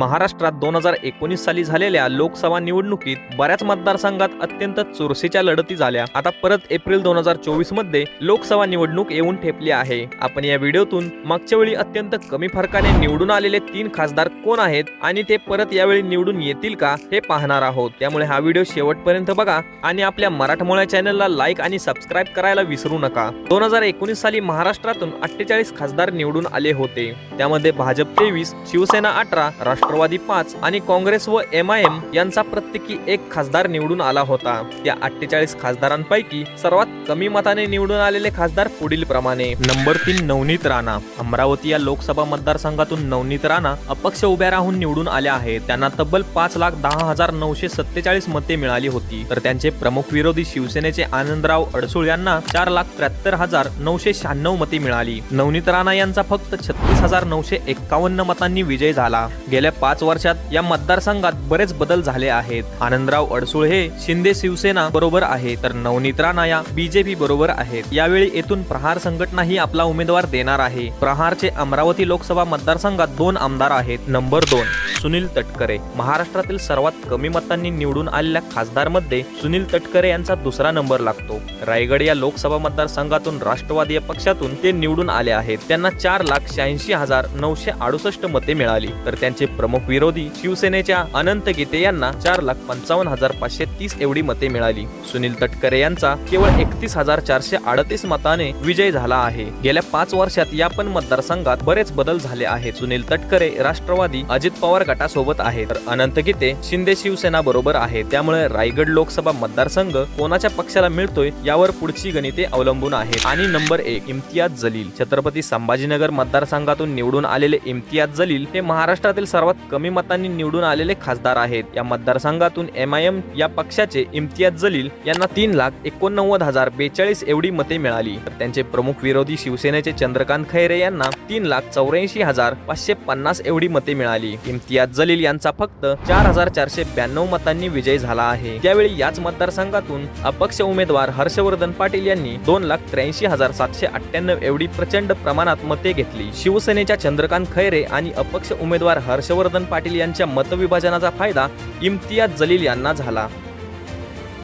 महाराष्ट्रात दोन हजार एकोणीस साली झालेल्या लोकसभा निवडणुकीत बऱ्याच मतदारसंघात अत्यंत चुरशीच्या लढती झाल्या. आता परत एप्रिल दोन हजार चोवीसमध्ये लोकसभा निवडणूक येऊन ठेपली आहे. आपण या व्हिडिओतून मागच्या वेळी अत्यंत कमी फरकाने निवडून आलेले तीन खासदार कोण आहेत आणि ते परत यावेळी निवडून येतील का हे पाहणार आहोत. त्यामुळे हा व्हिडिओ शेवटपर्यंत बघा आणि आपल्या मराठमोळ्या चॅनलला लाईक आणि सबस्क्राईब करायला विसरू नका. दोन हजार एकोणीस साली महाराष्ट्रातून अठ्ठेचाळीस खासदार निवडून आले होते. त्यामध्ये भाजप तेवीस शिवसेना अठरा राष्ट्र राष्ट्रवादी पाच आणि काँग्रेस व एम आय एम यांचा प्रत्येकी एक खासदार निवडून आला होता. त्या अठ्ठेचाळीस खासदारांपैकी सर्वात कमी मताने निवडून आलेले खासदार पुढील प्रमाणे. नंबर तीन नवनीत राणा. अमरावती या लोकसभा मतदारसंघातून नवनीत राणा अपक्ष उभ्या राहून निवडून आल्या आहेत. त्यांना तब्बल पाच लाख दहा हजार नऊशे सत्तेचाळीस मते मिळाली होती. तर त्यांचे प्रमुख विरोधी शिवसेनेचे आनंदराव अडसूळ यांना चार लाख त्र्याहत्तर हजार नऊशे शहाण्णव मते मिळाली. नवनीत राणा यांचा फक्त छत्तीस हजार नऊशे एक्कावन्न मतांनी विजय झाला. गेल्या पाच वर्षात या मतदारसंघात बरेच बदल झाले आहेत. आनंदराव अडसूळ हे शिंदे शिवसेना बरोबर आहे तर नवनीत राणा या बीजेपी बरोबर आहेत. यावेळी येथून प्रहार संघटनाही आपला उमेदवार देणार आहे. प्रहारचे अमरावती लोकसभा मतदारसंघात दोन आमदार आहेत. नंबर दोन. सुनील तटकरे. महाराष्ट्रातील सर्वात कमी मतांनी निवडून आलेल्या खासदारमध्ये सुनील तटकरे यांचा दुसरा नंबर लागतो. रायगड या लोकसभा मतदारसंघातून राष्ट्रवादी या पक्षातून ते निवडून आले आहेत. त्यांना चार लाख शहाऐंशी हजार नऊशे अडुसष्ट मते मिळाली. तर त्यांचे प्रमुख विरोधी शिवसेनेच्या अनंत गीते यांना चार लाख पंचावन्न हजार पाचशे तीस एवढी मते मिळाली. सुनील तटकरे यांचा केवळ एकतीस हजार चारशे अडतीस मताने विजय झाला आहे. गेल्या पाच वर्षात या पण मतदारसंघात बरेच बदल झाले आहेत. सुनील तटकरे राष्ट्रवादी अजित पवार गटासोबत आहे. तर अनंत गीते शिंदे शिवसेना बरोबर आहे. त्यामुळे रायगड लोकसभा मतदारसंघ कोणाच्या पक्षाला मिळतोय यावर पुढची गणिते अवलंबून आहेत. आणि नंबर एक इम्तियाज जलील. छत्रपती संभाजीनगर मतदारसंघातून निवडून आलेले इम्तियाज जलील हे महाराष्ट्रातील सर्वात कमी मतांनी निवडून आलेले खासदार आहेत. या मतदारसंघातून एम आय एम या पक्षाचे इम्तियाज जलील यांना तीन लाख एकोणनव्वद हजार बेचाळीस एवढी मते मिळाली. तर त्यांचे प्रमुख विरोधी शिवसेनेचे चंद्रकांत खैरे यांना तीन लाख चौऱ्याऐंशी हजार पाचशे पन्नास एवढी मते मिळाली. इम्तियाज इम्तियाज जलील यांचा फक्त चार हजार चारशे ब्याण्णव मतांनी विजय झाला आहे. त्यावेळी याच मतदारसंघातून अपक्ष उमेदवार हर्षवर्धन पाटील यांनी दोन लाख त्र्याऐंशी हजार सातशे अठ्ठ्याण्णव एवढी प्रचंड प्रमाणात मते घेतली. शिवसेनेच्या चंद्रकांत खैरे आणि अपक्ष उमेदवार हर्षवर्धन पाटील यांच्या मतविभाजनाचा फायदा इम्तियाज जलील यांना झाला.